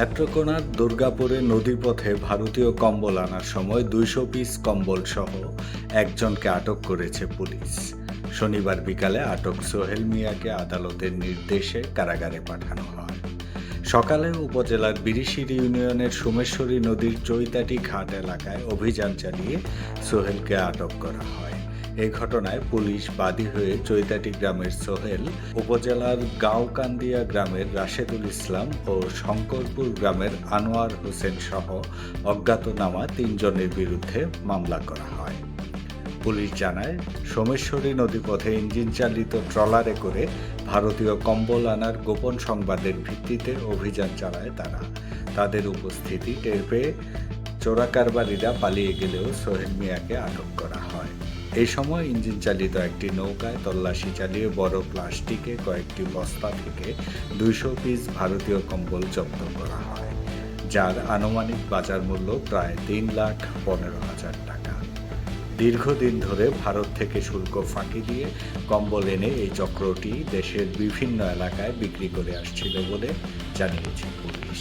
নেত্রকোনার দুর্গাপুরে নদীপথে ভারতীয় কম্বল আনার সময় দুইশো পিস কম্বল সহ একজনকে আটক করেছে পুলিশ। শনিবার বিকালে আটক সোহেল মিয়াকে আদালতের নির্দেশে কারাগারে পাঠানো হয়। সকালে উপজেলার বিরিশির ইউনিয়নের সোমেশ্বরী নদীর চৈতাটি ঘাট এলাকায় অভিযান চালিয়ে সোহেলকে আটক করা হয়। এই ঘটনায় পুলিশ বাদী হয়ে চৈতাটি গ্রামের সোহেল, উপজেলার গাঁওকান্দিয়া গ্রামের রাশেদুল ইসলাম ও শঙ্করপুর গ্রামের আনোয়ার হোসেন সহ অজ্ঞাতনামা তিনজনের বিরুদ্ধে মামলা করা হয়। পুলিশ জানায়, সোমেশ্বরী নদীপথে ইঞ্জিন চালিত ট্রলারে করে ভারতীয় কম্বল আনার গোপন সংবাদের ভিত্তিতে অভিযান চালায় তারা। তাদের উপস্থিতি টের পেয়ে চোরাকারবারীরা পালিয়ে গেলেও সোহেল মিয়াকে আটক করা হয়। এই সময় ইঞ্জিন চালিত একটি নৌকায় তল্লাশি চালিয়ে বড় প্লাস্টিকে কয়েকটি বস্তা থেকে দুইশো পিস ভারতীয় কম্বল জব্দ করা হয়, যার আনুমানিক বাজার মূল্য প্রায় তিন লাখ পনেরো হাজার টাকা। দীর্ঘদিন ধরে ভারত থেকে শুল্ক ফাঁকি দিয়ে কম্বল এনে এই চক্রটি দেশের বিভিন্ন এলাকায় বিক্রি করে আসছিল বলে জানিয়েছে পুলিশ।